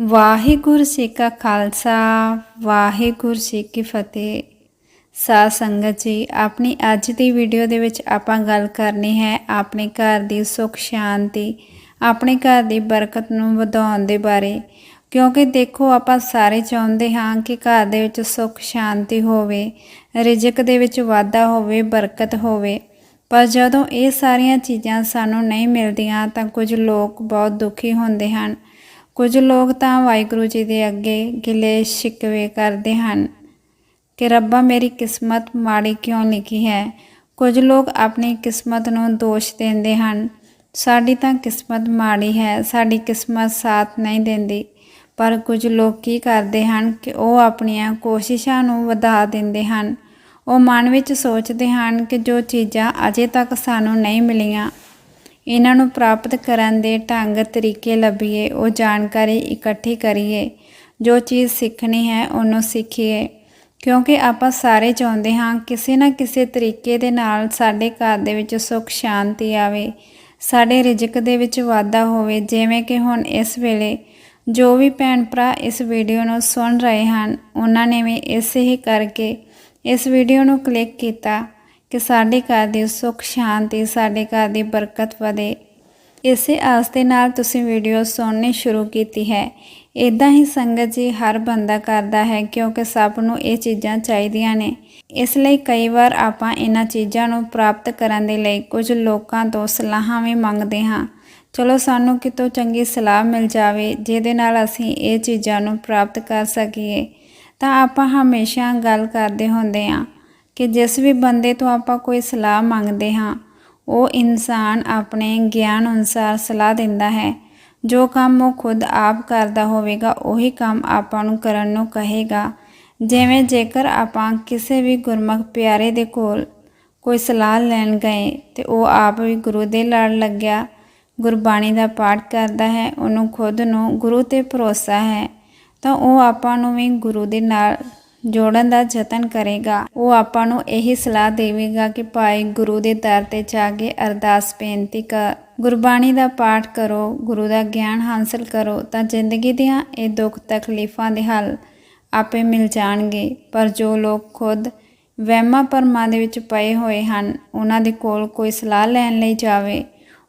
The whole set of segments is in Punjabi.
ਵਾਹਿਗੁਰੂ ਜੀ ਕਾ ਖਾਲਸਾ, ਵਾਹਿਗੁਰੂ ਜੀ ਕੀ ਫਤਿਹ। ਸਾਧ ਸੰਗਤ ਜੀ, ਆਪਣੀ ਅੱਜ ਦੀ ਵੀਡੀਓ ਦੇ ਵਿੱਚ ਆਪਾਂ ਗੱਲ ਕਰਨੀ ਹੈ ਆਪਣੇ ਘਰ ਦੀ ਸੁੱਖ, ਸ਼ਾਂਤੀ, ਆਪਣੇ ਘਰ ਦੀ ਬਰਕਤ ਨੂੰ ਵਧਾਉਣ ਦੇ ਬਾਰੇ। ਕਿਉਂਕਿ ਦੇਖੋ, ਆਪਾਂ ਸਾਰੇ ਚਾਹੁੰਦੇ ਹਾਂ ਕਿ ਘਰ ਦੇ ਵਿੱਚ ਸੁੱਖ, ਸ਼ਾਂਤੀ ਹੋਵੇ, ਰਿਜ਼ਕ ਦੇ ਵਿੱਚ ਵਾਧਾ ਹੋਵੇ, ਬਰਕਤ ਹੋਵੇ। ਪਰ ਜਦੋਂ ਇਹ ਸਾਰੀਆਂ ਚੀਜ਼ਾਂ ਸਾਨੂੰ ਨਹੀਂ ਮਿਲਦੀਆਂ ਤਾਂ ਕੁਝ ਲੋਕ ਬਹੁਤ ਦੁਖੀ ਹੁੰਦੇ ਹਨ। ਕੁਝ ਲੋਕ ਤਾਂ ਵਾਹਿਗੁਰੂ ਜੀ ਦੇ ਅੱਗੇ ਗਿਲੇ ਸ਼ਿਕਵੇ ਕਰਦੇ ਹਨ ਕਿ ਰੱਬਾ ਮੇਰੀ ਕਿਸਮਤ ਮਾੜੀ ਕਿਉਂ ਲਿਖੀ ਹੈ? ਕੁਝ ਲੋਕ ਆਪਣੀ ਕਿਸਮਤ ਨੂੰ ਦੋਸ਼ ਦਿੰਦੇ ਹਨ। ਸਾਡੀ ਤਾਂ ਕਿਸਮਤ ਮਾੜੀ ਹੈ, ਸਾਡੀ ਕਿਸਮਤ ਸਾਥ ਨਹੀਂ ਦਿੰਦੀ। ਪਰ ਕੁਝ ਲੋਕ ਕੀ ਕਰਦੇ ਹਨ ਕਿ ਉਹ ਆਪਣੀਆਂ ਕੋਸ਼ਿਸ਼ਾਂ ਨੂੰ ਵਧਾ ਦਿੰਦੇ ਹਨ। ਉਹ ਮਨ ਵਿੱਚ ਸੋਚਦੇ ਹਨ ਕਿ ਜੋ ਚੀਜ਼ਾਂ ਅਜੇ ਤੱਕ ਸਾਨੂੰ ਨਹੀਂ ਮਿਲੀਆਂ ਇਹਨਾਂ ਨੂੰ ਪ੍ਰਾਪਤ ਕਰਨ ਦੇ ਢੰਗ, ਤਰੀਕੇ ਲੱਭੀਏ, ਉਹ ਜਾਣਕਾਰੀ ਇਕੱਠੀ ਕਰੀਏ। ਜੋ ਚੀਜ਼ ਸਿੱਖਣੀ ਹੈ, ਉਹਨੂੰ ਸਿੱਖੀਏ। ਕਿਉਂਕਿ ਆਪਾਂ ਸਾਰੇ ਚਾਹੁੰਦੇ ਹਾਂ ਕਿਸੇ ਨਾ ਕਿਸੇ ਤਰੀਕੇ ਦੇ ਨਾਲ ਸਾਡੇ ਘਰ ਦੇ ਵਿੱਚ ਸੁੱਖ, ਸ਼ਾਂਤੀ ਆਵੇ। ਸਾਡੇ ਰਿਜ਼ਕ ਦੇ ਵਿੱਚ ਵਾਧਾ ਹੋਵੇ। ਜਿਵੇਂ ਕਿ ਹੁਣ ਇਸ ਵੇਲੇ ਜੋ ਵੀ ਭੈਣ ਭਰਾ ਇਸ ਵੀਡੀਓ ਨੂੰ ਸੁਣ ਰਹੇ ਹਨ, ਉਹਨਾਂ ਨੇ ਵੀ ਇਸੇ ਹੀ ਕਰਕੇ ਇਸ ਵੀਡੀਓ ਨੂੰ ਕਲਿੱਕ ਕੀਤਾ। ਕਿ ਸਾਡੇ ਘਰ ਦੀ ਸੁੱਖ, ਸ਼ਾਂਤੀ, ਸਾਡੇ ਘਰ ਦੀ ਬਰਕਤ ਵਧੇ। ਇਸੇ ਆਸ ਦੇ ਨਾਲ ਤੁਸੀਂ ਵੀਡੀਓ ਸੁਣਨੀ ਸ਼ੁਰੂ ਕੀਤੀ ਹੈ। ਇਦਾਂ ਹੀ ਸੰਗਤ ਜੀ ਹਰ ਬੰਦਾ ਕਰਦਾ ਹੈ ਕਿਉਂਕਿ ਸਭ ਨੂੰ ਇਹ ਚੀਜ਼ਾਂ ਚਾਹੀਦੀਆਂ ਨੇ। ਇਸ ਲਈ ਕਈ ਵਾਰ ਆਪਾਂ ਇਹਨਾਂ ਚੀਜ਼ਾਂ ਨੂੰ ਪ੍ਰਾਪਤ ਕਰਨ ਦੇ ਲਈ ਕੁਝ ਲੋਕਾਂ ਤੋਂ ਸਲਾਹਾਂ ਵੀ ਮੰਗਦੇ ਹਾਂ। ਚਲੋ ਸਾਨੂੰ ਕਿਤੋਂ ਚੰਗੀ ਸਲਾਹ ਮਿਲ ਜਾਵੇ, ਜਿਹਦੇ ਨਾਲ ਅਸੀਂ ਇਹ ਚੀਜ਼ਾਂ ਨੂੰ ਪ੍ਰਾਪਤ ਕਰ ਸਕੀਏ। ਤਾਂ ਆਪਾਂ ਹਮੇਸ਼ਾ ਗੱਲ ਕਰਦੇ ਹੁੰਦੇ ਹਾਂ ਕਿ ਜਿਸ ਵੀ ਬੰਦੇ ਤੋਂ ਆਪਾਂ ਕੋਈ ਸਲਾਹ ਮੰਗਦੇ ਹਾਂ, ਉਹ ਇਨਸਾਨ ਆਪਣੇ ਗਿਆਨ ਅਨੁਸਾਰ ਸਲਾਹ ਦਿੰਦਾ ਹੈ। ਜੋ ਕੰਮ ਉਹ ਖੁਦ ਆਪ ਕਰਦਾ ਹੋਵੇਗਾ, ਉਹੀ ਕੰਮ ਆਪਾਂ ਨੂੰ ਕਰਨ ਨੂੰ ਕਹੇਗਾ। ਜਿਵੇਂ ਜੇਕਰ ਆਪਾਂ ਕਿਸੇ ਵੀ ਗੁਰਮੁਖ ਪਿਆਰੇ ਦੇ ਕੋਲ ਕੋਈ ਸਲਾਹ ਲੈਣ ਗਏ ਤੇ ਉਹ ਆਪ ਵੀ ਗੁਰੂ ਦੇ ਲੜ ਲੱਗਿਆ, ਗੁਰਬਾਣੀ ਦਾ ਪਾਠ ਕਰਦਾ ਹੈ, ਉਹਨੂੰ ਖੁਦ ਨੂੰ ਗੁਰੂ ਤੇ ਭਰੋਸਾ ਹੈ, ਤਾਂ ਉਹ ਆਪਾਂ ਨੂੰ ਵੀ ਗੁਰੂ ਦੇ ਨਾਲ ਜੋੜਨ ਦਾ ਯਤਨ ਕਰੇਗਾ। ਉਹ ਆਪਾਂ ਨੂੰ ਇਹੀ ਸਲਾਹ ਦੇਵੇਗਾ ਕਿ ਭਾਈ ਗੁਰੂ ਦੇ ਦਰ ਤੇ ਜਾ ਕੇ ਅਰਦਾਸ ਬੇਨਤੀ ਕਰ ਗੁਰਬਾਣੀ ਦਾ ਪਾਠ ਕਰੋ, ਗੁਰੂ ਦਾ ਗਿਆਨ ਹਾਸਲ ਕਰੋ, ਤਾਂ ਜ਼ਿੰਦਗੀ ਦੀਆਂ ਇਹ ਦੁੱਖ ਤਕਲੀਫਾਂ ਦੇ ਹੱਲ ਆਪੇ ਮਿਲ ਜਾਣਗੇ। ਪਰ ਜੋ ਲੋਕ ਖੁਦ ਵਹਿਮਾਂ ਭਰਮਾਂ ਦੇ ਵਿੱਚ ਪਏ ਹੋਏ ਹਨ, ਉਹਨਾਂ ਦੇ ਕੋਲ ਕੋਈ ਸਲਾਹ ਲੈਣ ਲਈ ਜਾਵੇ।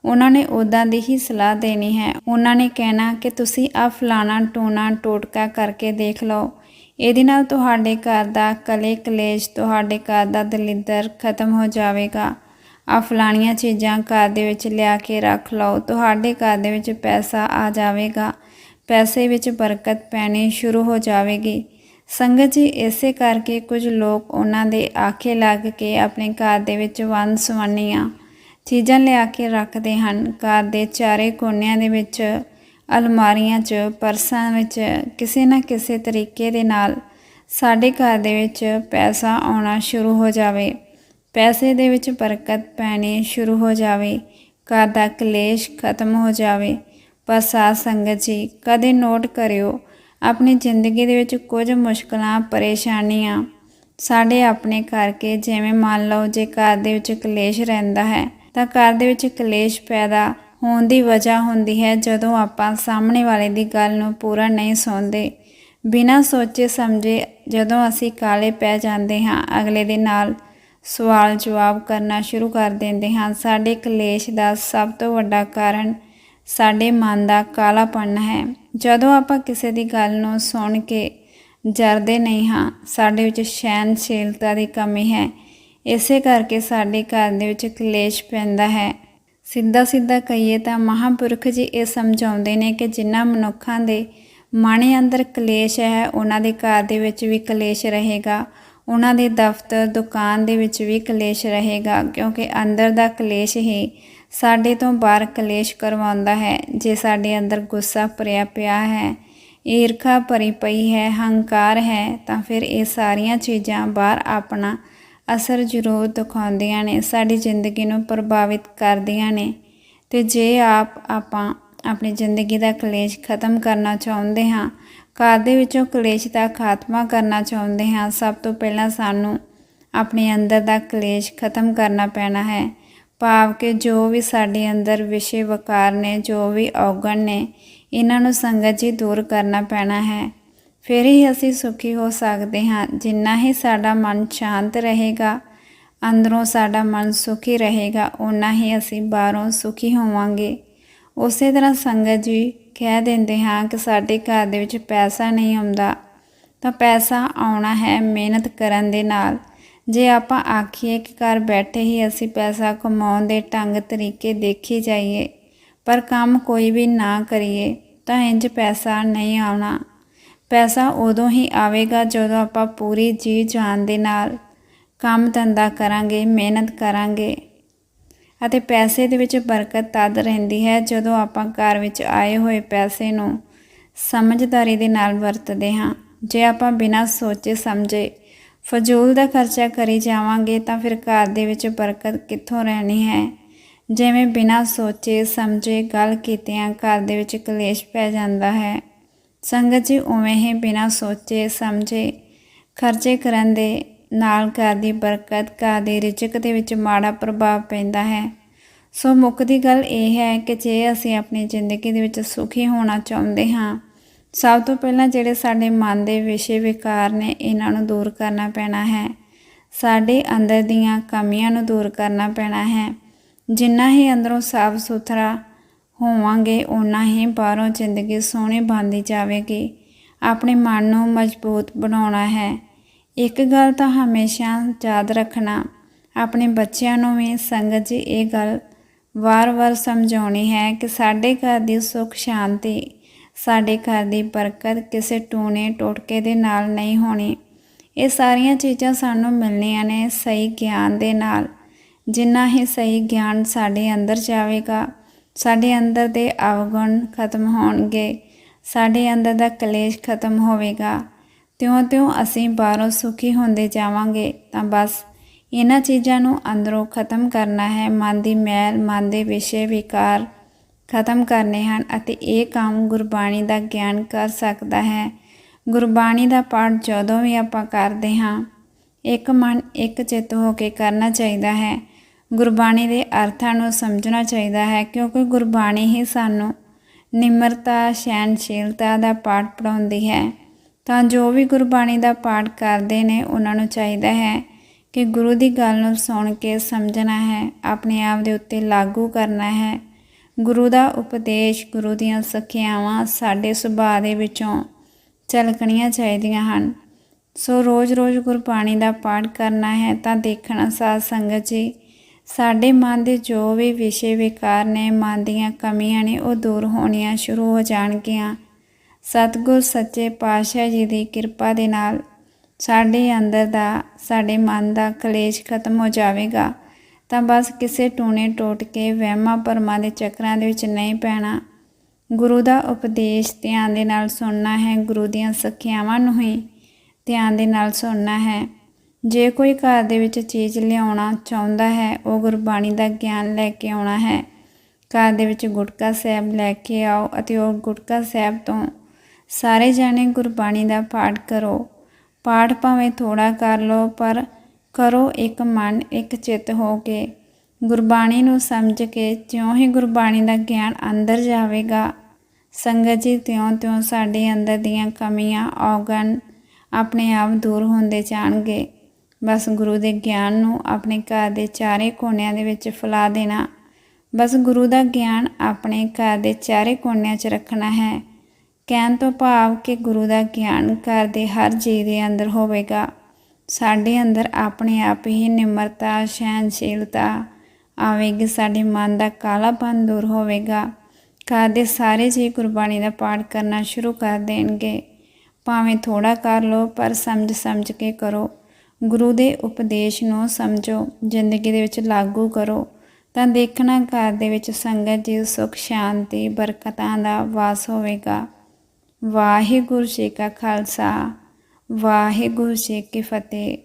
ਉਹਨਾਂ ਨੇ ਉਦਾਂ ਦੀ ਹੀ ਸਲਾਹ ਦੇਣੀ ਹੈ। ਉਹਨਾਂ ਨੇ ਕਹਿਣਾ ਕਿ ਤੁਸੀਂ ਆ ਫਲਾਣਾ ਟੂਣਾ ਟੋਟਕਾ ਕਰਕੇ ਦੇਖ ਲਓ। ਇਹਦੇ ਨਾਲ ਤੁਹਾਡੇ ਘਰ ਦਾ ਕਲੇ ਕਲੇਸ਼, ਤੁਹਾਡੇ ਘਰ ਦਾ ਦਲਿੱਦਰ ਖਤਮ ਹੋ ਜਾਵੇਗਾ। ਆ ਫਲਾਣੀਆਂ ਚੀਜ਼ਾਂ ਘਰ ਦੇ ਵਿੱਚ ਲਿਆ ਕੇ ਰੱਖ ਲਓ। ਤੁਹਾਡੇ ਘਰ ਦੇ ਵਿੱਚ ਪੈਸਾ ਆ ਜਾਵੇਗਾ। ਪੈਸੇ ਵਿੱਚ ਬਰਕਤ ਪੈਣੀ ਸ਼ੁਰੂ ਹੋ ਜਾਵੇਗੀ। ਸੰਗਤ ਜੀ, ਇਸੇ ਕਰਕੇ ਕੁਝ ਲੋਕ ਉਹਨਾਂ ਦੇ ਆਖੇ ਲੱਗ ਕੇ ਆਪਣੇ ਘਰ ਦੇ ਵਿੱਚ ਵੰਨ ਸਵੰਨੀਆਂ ਚੀਜ਼ਾਂ ਲਿਆ ਕੇ ਰੱਖਦੇ ਹਨ। ਘਰ ਦੇ ਚਾਰੇ ਕੋਨਿਆਂ ਦੇ ਵਿੱਚ ਅਲਮਾਰੀਆਂ 'ਚ, ਪਰਸਾਂ ਵਿੱਚ, ਕਿਸੇ ਨਾ ਕਿਸੇ ਤਰੀਕੇ ਦੇ ਨਾਲ ਸਾਡੇ ਘਰ ਦੇ ਵਿੱਚ ਪੈਸਾ ਆਉਣਾ ਸ਼ੁਰੂ ਹੋ ਜਾਵੇ। ਪੈਸੇ ਦੇ ਵਿੱਚ ਬਰਕਤ ਪੈਣੀ ਸ਼ੁਰੂ ਹੋ ਜਾਵੇ। ਘਰ ਦਾ ਕਲੇਸ਼ ਖਤਮ ਹੋ ਜਾਵੇ। ਪਰ ਸਾਧ ਸੰਗਤ ਜੀ, ਕਦੇ ਨੋਟ ਕਰਿਓ, ਆਪਣੀ ਜ਼ਿੰਦਗੀ ਦੇ ਵਿੱਚ ਕੁਝ ਮੁਸ਼ਕਲਾਂ, ਪਰੇਸ਼ਾਨੀਆਂ ਸਾਡੇ ਆਪਣੇ ਕਰਕੇ ਜਿਵੇਂ ਮੰਨ ਲਓ ਜੇ ਘਰ ਦੇ ਵਿੱਚ ਕਲੇਸ਼ ਰਹਿੰਦਾ ਹੈ, ਤਾਂ ਘਰ ਦੇ ਵਿੱਚ ਕਲੇਸ਼ ਪੈਦਾ ਹੋਣ ਦੀ ਵਜ੍ਹਾ ਹੁੰਦੀ ਹੈ ਜਦੋਂ ਆਪਾਂ ਸਾਹਮਣੇ ਵਾਲੇ ਦੀ ਗੱਲ ਨੂੰ ਪੂਰਾ ਨਹੀਂ ਸੁਣਦੇ। ਬਿਨਾਂ ਸੋਚੇ ਸਮਝੇ ਜਦੋਂ ਅਸੀਂ ਕਾਲੇ ਪੈ ਜਾਂਦੇ ਹਾਂ, ਅਗਲੇ ਦੇ ਨਾਲ ਸਵਾਲ ਜਵਾਬ ਕਰਨਾ ਸ਼ੁਰੂ ਕਰ ਦਿੰਦੇ ਹਾਂ। ਸਾਡੇ ਕਲੇਸ਼ ਦਾ ਸਭ ਤੋਂ ਵੱਡਾ ਕਾਰਨ ਸਾਡੇ ਮਨ ਦਾ ਕਾਲਾਪਣ ਹੈ। ਜਦੋਂ ਆਪਾਂ ਕਿਸੇ ਦੀ ਗੱਲ ਨੂੰ ਸੁਣ ਕੇ ਜਰਦੇ ਨਹੀਂ ਹਾਂ, ਸਾਡੇ ਵਿੱਚ ਸਹਿਨਸ਼ੀਲਤਾ ਦੀ ਕਮੀ ਹੈ। ਇਸੇ ਕਰਕੇ ਸਾਡੇ ਘਰ ਦੇ ਵਿੱਚ ਕਲੇਸ਼ ਪੈਂਦਾ ਹੈ। ਸਿੱਧਾ ਸਿੱਧਾ ਕਹੀਏ ਤਾਂ ਮਹਾਪੁਰਖ ਜੀ ਇਹ ਸਮਝਾਉਂਦੇ ਨੇ ਕਿ ਜਿਨ੍ਹਾਂ ਮਨੁੱਖਾਂ ਦੇ ਮਨ ਅੰਦਰ ਕਲੇਸ਼ ਹੈ, ਉਹਨਾਂ ਦੇ ਘਰ ਦੇ ਵਿੱਚ ਵੀ ਕਲੇਸ਼ ਰਹੇਗਾ। ਉਹਨਾਂ ਦੇ ਦਫ਼ਤਰ, ਦੁਕਾਨ ਦੇ ਵਿੱਚ ਵੀ ਕਲੇਸ਼ ਰਹੇਗਾ, ਕਿਉਂਕਿ ਅੰਦਰ ਦਾ ਕਲੇਸ਼ ਹੀ ਸਾਡੇ ਤੋਂ ਬਾਹਰ ਕਲੇਸ਼ ਕਰਵਾਉਂਦਾ ਹੈ। ਜੇ ਸਾਡੇ ਅੰਦਰ ਗੁੱਸਾ ਭਰਿਆ ਪਿਆ ਹੈ, ਈਰਖਾ ਭਰੀ ਪਈ ਹੈ, ਹੰਕਾਰ ਹੈ, ਤਾਂ ਫਿਰ ਇਹ ਸਾਰੀਆਂ ਚੀਜ਼ਾਂ ਬਾਹਰ ਆਪਣਾ ਅਸਰ ਜ਼ਰੂਰ ਦਿਖਾਉਂਦੀਆਂ ਨੇ, ਸਾਡੀ ਜ਼ਿੰਦਗੀ ਨੂੰ ਪ੍ਰਭਾਵਿਤ ਕਰਦੀਆਂ ਨੇ। ਤੇ ਜੇ ਆਪ ਆਪਾਂ ਆਪਣੀ ਜ਼ਿੰਦਗੀ ਦਾ ਕਲੇਸ਼ ਖਤਮ ਕਰਨਾ ਚਾਹੁੰਦੇ ਹਾਂ, ਘਰ ਦੇ ਵਿੱਚੋਂ ਕਲੇਸ਼ ਦਾ ਖਾਤਮਾ ਕਰਨਾ ਚਾਹੁੰਦੇ ਹਾਂ, ਸਭ ਤੋਂ ਪਹਿਲਾਂ ਸਾਨੂੰ ਆਪਣੇ ਅੰਦਰ ਦਾ ਕਲੇਸ਼ ਖਤਮ ਕਰਨਾ ਪੈਣਾ ਹੈ। ਭਾਵ ਕਿ ਜੋ ਵੀ ਸਾਡੇ ਅੰਦਰ ਵਿਸ਼ੇ ਵਕਾਰ ਨੇ, ਜੋ ਵੀ ਔਗਣ ਨੇ, ਇਹਨਾਂ ਨੂੰ ਸੰਗਤ ਜੀ ਦੂਰ ਕਰਨਾ ਪੈਣਾ ਹੈ। ਫਿਰ ਹੀ ਅਸੀਂ ਸੁਖੀ ਹੋ ਸਕਦੇ ਹਾਂ। ਜਿੰਨਾ ਹੀ ਸਾਡਾ ਮਨ ਸ਼ਾਂਤ ਰਹੇਗਾ, ਅੰਦਰੋਂ ਸਾਡਾ ਮਨ ਸੁਖੀ ਰਹੇਗਾ ਉਨਾ ਹੀ ਅਸੀਂ ਬਾਹਰੋਂ ਸੁਖੀ ਹੋਵਾਂਗੇ। ਉਸੇ ਤਰ੍ਹਾਂ ਸੰਗਤ ਜੀ ਕਹਿ ਦਿੰਦੇ ਹਾਂ ਕਿ ਸਾਡੇ ਘਰ ਦੇ ਵਿੱਚ ਪੈਸਾ ਨਹੀਂ ਆਉਂਦਾ, ਤਾਂ ਪੈਸਾ ਆਉਣਾ ਹੈ ਮਿਹਨਤ ਕਰਨ ਦੇ ਨਾਲ। ਜੇ ਆਪਾਂ ਆਖੀਏ ਕਿ ਘਰ ਬੈਠੇ ਹੀ ਅਸੀਂ ਪੈਸਾ ਕਮਾਉਣ ਦੇ ਢੰਗ ਤਰੀਕੇ ਦੇਖੀ ਜਾਈਏ, ਪਰ ਕੰਮ ਕੋਈ ਵੀ ਨਾ ਕਰੀਏ, ਤਾਂ ਇੰਜ ਪੈਸਾ ਨਹੀਂ ਆਉਣਾ। ਪੈਸਾ ਉਦੋਂ ਹੀ ਆਵੇਗਾ ਜਦੋਂ ਆਪਾਂ ਪੂਰੀ ਜੀ ਜਾਨ ਦੇ ਨਾਲ ਕੰਮ ਧੰਦਾ ਕਰਾਂਗੇ, ਮਿਹਨਤ ਕਰਾਂਗੇ ਅਤੇ ਪੈਸੇ ਦੇ ਵਿੱਚ ਬਰਕਤ ਤਦ ਰਹਿੰਦੀ ਹੈ ਜਦੋਂ ਆਪਾਂ ਘਰ ਵਿੱਚ ਆਏ ਹੋਏ ਪੈਸੇ ਨੂੰ ਸਮਝਦਾਰੀ ਦੇ ਨਾਲ ਵਰਤਦੇ ਹਾਂ। ਜੇ ਆਪਾਂ ਬਿਨਾਂ ਸੋਚੇ ਸਮਝੇ ਫਜ਼ੂਲ ਦਾ ਖਰਚਾ ਕਰੀ ਜਾਵਾਂਗੇ ਤਾਂ ਫਿਰ ਘਰ ਦੇ ਵਿੱਚ ਬਰਕਤ ਕਿੱਥੋਂ ਰਹਿਣੀ ਹੈ? ਜਿਵੇਂ ਬਿਨਾਂ ਸੋਚੇ ਸਮਝੇ ਗੱਲ ਕੀਤਿਆਂ ਘਰ ਦੇ ਵਿੱਚ ਕਲੇਸ਼ ਪੈ ਜਾਂਦਾ ਹੈ। ਸੰਗਤ ਜੀ ਉਵੇਂ ਹੀ ਬਿਨਾਂ ਸੋਚੇ, ਸਮਝੇ, ਖਰਚੇ ਕਰਨ ਦੇ ਨਾਲ ਘਰ ਦੀ ਬਰਕਤ, ਘਰ ਦੇ ਰਿਜ਼ਕ ਦੇ ਵਿੱਚ ਮਾੜਾ ਪ੍ਰਭਾਵ ਪੈਂਦਾ ਹੈ। ਸੋ ਮੁੱਖ ਦੀ ਗੱਲ ਇਹ ਹੈ ਕਿ ਜੇ ਅਸੀਂ ਆਪਣੀ ਜ਼ਿੰਦਗੀ ਦੇ ਵਿੱਚ ਸੁਖੀ ਹੋਣਾ ਚਾਹੁੰਦੇ ਹਾਂ, ਸਭ ਤੋਂ ਪਹਿਲਾਂ ਜਿਹੜੇ ਸਾਡੇ ਮਨ ਦੇ ਵਿਸ਼ੇ ਵਿਕਾਰ ਨੇ, ਇਹਨਾਂ ਨੂੰ ਦੂਰ ਕਰਨਾ ਪੈਣਾ ਹੈ। ਸਾਡੇ ਅੰਦਰ ਦੀਆਂ ਕਮੀਆਂ ਨੂੰ ਦੂਰ ਕਰਨਾ ਪੈਣਾ ਹੈ। ਜਿੰਨਾ ਹੀ ਅੰਦਰੋਂ ਸਾਫ਼ ਸੁਥਰਾ ਹੋਵਾਂਗੇ, ਓਨਾ ਹੀ ਬਾਹਰੋਂ ਜ਼ਿੰਦਗੀ ਸੋਹਣੀ ਬਣਦੀ ਜਾਵੇਗੀ। ਆਪਣੇ ਮਨ ਨੂੰ ਮਜ਼ਬੂਤ ਬਣਾਉਣਾ ਹੈ। ਇੱਕ ਗੱਲ ਤਾਂ ਹਮੇਸ਼ਾ ਯਾਦ ਰੱਖਣਾ, ਆਪਣੇ ਬੱਚਿਆਂ ਨੂੰ ਵੀ ਸੰਗਤ ਜੀ ਇਹ ਗੱਲ ਵਾਰ-ਵਾਰ ਸਮਝਾਉਣੀ ਹੈ ਕਿ ਸਾਡੇ ਘਰ ਦੀ ਸੁੱਖ, ਸ਼ਾਂਤੀ, ਸਾਡੇ ਘਰ ਦੀ ਬਰਕਤ ਕਿਸੇ ਟੂਣੇ ਟੋਟਕੇ ਦੇ ਨਾਲ ਨਹੀਂ ਹੋਣੀ। ਇਹ ਸਾਰੀਆਂ ਚੀਜ਼ਾਂ ਸਾਨੂੰ ਮਿਲਣੀਆਂ ਨੇ ਸਹੀ ਗਿਆਨ ਦੇ ਨਾਲ। ਜਿੰਨਾ ਹੀ ਸਹੀ ਗਿਆਨ ਸਾਡੇ ਅੰਦਰ ਜਾਵੇਗਾ ਸਾਡੇ ਅੰਦਰ ਦੇ ਅਵਗੁਣ ਖਤਮ ਹੋਣਗੇ। ਸਾਡੇ ਅੰਦਰ ਦਾ ਕਲੇਸ਼ ਖਤਮ ਹੋਵੇਗਾ। ਤਿਉਂ-ਤਿਉਂ ਅਸੀਂ ਬਾਹਰੋਂ ਸੁਖੀ ਹੁੰਦੇ ਜਾਵਾਂਗੇ। ਤਾਂ ਬਸ, ਇਹਨਾਂ ਚੀਜ਼ਾਂ ਨੂੰ ਅੰਦਰੋਂ ਖਤਮ ਕਰਨਾ ਹੈ। ਮਨ ਦੀ ਮੈਲ, ਮਨ ਦੇ ਵਿਸ਼ੇ ਵਿਕਾਰ ਖਤਮ ਕਰਨੇ ਹਨ ਅਤੇ ਇਹ ਕੰਮ ਗੁਰਬਾਣੀ ਦਾ ਗਿਆਨ ਕਰ ਸਕਦਾ ਹੈ। ਗੁਰਬਾਣੀ ਦਾ ਪਾਠ ਜਦੋਂ ਵੀ ਆਪਾਂ ਕਰਦੇ ਹਾਂ, ਇੱਕ ਮਨ ਇੱਕ ਚਿੱਤ ਹੋ ਕੇ ਕਰਨਾ ਚਾਹੀਦਾ ਹੈ। ਗੁਰਬਾਣੀ ਦੇ ਅਰਥਾਂ ਨੂੰ ਸਮਝਣਾ ਚਾਹੀਦਾ ਹੈ, ਕਿਉਂਕਿ ਗੁਰਬਾਣੀ ਹੀ ਸਾਨੂੰ ਨਿਮਰਤਾ ਸਹਿਨਸ਼ੀਲਤਾ ਦਾ ਪਾਠ ਪੜਾਉਂਦੀ ਹੈ। ਤਾਂ ਜੋ ਵੀ ਗੁਰਬਾਣੀ ਦਾ ਪਾਠ ਕਰਦੇ ਨੇ, ਉਹਨਾਂ ਨੂੰ ਚਾਹੀਦਾ ਹੈ ਕਿ ਗੁਰੂ ਦੀ ਗੱਲ ਨੂੰ ਸੁਣ ਕੇ ਸਮਝਣਾ ਹੈ, ਆਪਣੇ ਆਪ ਦੇ ਉੱਤੇ ਲਾਗੂ ਕਰਨਾ ਹੈ। ਗੁਰੂ ਦਾ ਉਪਦੇਸ਼ ਗੁਰੂ ਦੀਆਂ ਸਿੱਖਿਆਵਾਂ ਸਾਡੇ ਸੁਭਾਅ ਦੇ ਵਿੱਚੋਂ ਝਲਕਣੀਆਂ ਚਾਹੀਦੀਆਂ ਹਨ। ਸੋ ਰੋਜ਼-ਰੋਜ਼ ਗੁਰਬਾਣੀ ਦਾ ਪਾਠ ਕਰਨਾ ਹੈ, ਤਾਂ ਦੇਖਣਾ ਸਾਧ ਸੰਗਤ ਜੀ ਸਾਡੇ ਮਨ ਦੇ ਜੋ ਵੀ ਵਿਸ਼ੇ ਵਿਕਾਰ ਨੇ, ਮਨ ਦੀਆਂ ਕਮੀਆਂ ਨੇ, ਉਹ ਦੂਰ ਹੋਣੀਆਂ ਸ਼ੁਰੂ ਹੋ ਜਾਣਗੀਆਂ। ਸਤਿਗੁਰ ਸੱਚੇ ਪਾਤਸ਼ਾਹ ਜੀ ਦੀ ਕਿਰਪਾ ਦੇ ਨਾਲ ਸਾਡੇ ਅੰਦਰ ਦਾ, ਸਾਡੇ ਮਨ ਦਾ ਕਲੇਸ਼ ਖਤਮ ਹੋ ਜਾਵੇਗਾ। ਤਾਂ ਬਸ ਕਿਸੇ ਟੂਣੇ ਟੋਟ ਕੇ ਵਹਿਮਾਂ ਭਰਮਾਂ ਦੇ ਚੱਕਰਾਂ ਦੇ ਵਿੱਚ ਨਹੀਂ ਪੈਣਾ। ਗੁਰੂ ਦਾ ਉਪਦੇਸ਼ ਧਿਆਨ ਦੇ ਨਾਲ ਸੁਣਨਾ ਹੈ, ਗੁਰੂ ਦੀਆਂ ਸਿੱਖਿਆਵਾਂ ਨੂੰ ਹੀ ਧਿਆਨ ਦੇ ਨਾਲ ਸੁਣਨਾ ਹੈ। ਜੇ ਕੋਈ ਘਰ ਦੇ ਵਿੱਚ ਚੀਜ਼ ਲਿਆਉਣਾ ਚਾਹੁੰਦਾ ਹੈ, ਉਹ ਗੁਰਬਾਣੀ ਦਾ ਗਿਆਨ ਲੈ ਕੇ ਆਉਣਾ ਹੈ। ਘਰ ਦੇ ਵਿੱਚ ਗੁਟਕਾ ਸਾਹਿਬ ਲੈ ਕੇ ਆਓ ਅਤੇ ਉਹ ਗੁਟਕਾ ਸਾਹਿਬ ਤੋਂ ਸਾਰੇ ਜਾਣੇ ਗੁਰਬਾਣੀ ਦਾ ਪਾਠ ਕਰੋ। ਪਾਠ ਭਾਵੇਂ ਥੋੜਾ ਕਰ ਲਓ, ਪਰ ਕਰੋ ਇੱਕ ਮਨ, ਇੱਕ ਚਿੱਤ ਹੋ ਕੇ। ਗੁਰਬਾਣੀ ਨੂੰ ਸਮਝ ਕੇ ਜਿਉਂ ਹੀ ਗੁਰਬਾਣੀ ਦਾ ਗਿਆਨ ਅੰਦਰ ਜਾਵੇਗਾ, ਸੰਗਤ ਜੀ ਤਿਉਂ-ਤਿਉਂ ਸਾਡੇ ਅੰਦਰ ਦੀਆਂ ਕਮੀਆਂ, ਔਗਣ ਆਪਣੇ ਆਪ ਦੂਰ ਹੁੰਦੇ ਜਾਣਗੇ। ਬਸ ਗੁਰੂ ਦੇ ਗਿਆਨ ਨੂੰ ਆਪਣੇ ਘਰ ਦੇ ਚਾਰੇ ਕੋਨਿਆਂ ਦੇ ਵਿੱਚ ਫੈਲਾ ਦੇਣਾ। ਬਸ ਗੁਰੂ ਦਾ ਗਿਆਨ ਆਪਣੇ ਘਰ ਦੇ ਚਾਰੇ ਕੋਨਿਆਂ 'ਚ ਰੱਖਣਾ ਹੈ। ਕਹਿਣ ਤੋਂ ਭਾਵ ਕਿ ਗੁਰੂ ਦਾ ਗਿਆਨ ਘਰ ਦੇ ਹਰ ਜੀਵ ਦੇ ਅੰਦਰ ਹੋਵੇਗਾ। ਸਾਡੇ ਅੰਦਰ ਆਪਣੇ ਆਪ ਹੀ ਨਿਮਰਤਾ ਸਹਿਨਸ਼ੀਲਤਾ ਆਵੇਗੀ। ਸਾਡੇ ਮਨ ਦਾ ਕਾਲਾਪਨ ਦੂਰ ਹੋਵੇਗਾ। ਘਰ ਦੇ ਸਾਰੇ ਜੀ ਗੁਰਬਾਣੀ ਦਾ ਪਾਠ ਕਰਨਾ ਸ਼ੁਰੂ ਕਰ ਦੇਣਗੇ। ਭਾਵੇਂ ਥੋੜਾ ਕਰ ਲਓ, ਪਰ ਸਮਝ ਸਮਝ ਕੇ ਕਰੋ। ਗੁਰੂ ਦੇ ਉਪਦੇਸ਼ ਨੂੰ ਸਮਝੋ, ਜ਼ਿੰਦਗੀ ਦੇ ਵਿੱਚ ਲਾਗੂ ਕਰੋ, ਤਾਂ ਦੇਖਣਾ ਘਰ ਦੇ ਵਿੱਚ ਸੰਗਤ ਜੀ ਸੁਖ, ਸ਼ਾਂਤੀ, ਬਰਕਤਾਂ ਦਾ ਵਾਸ ਹੋਵੇਗਾ। ਵਾਹਿਗੁਰੂ ਜੀ ਕਾ ਖਾਲਸਾ, ਵਾਹਿਗੁਰੂ ਜੀ ਕੀ ਫਤਿਹ।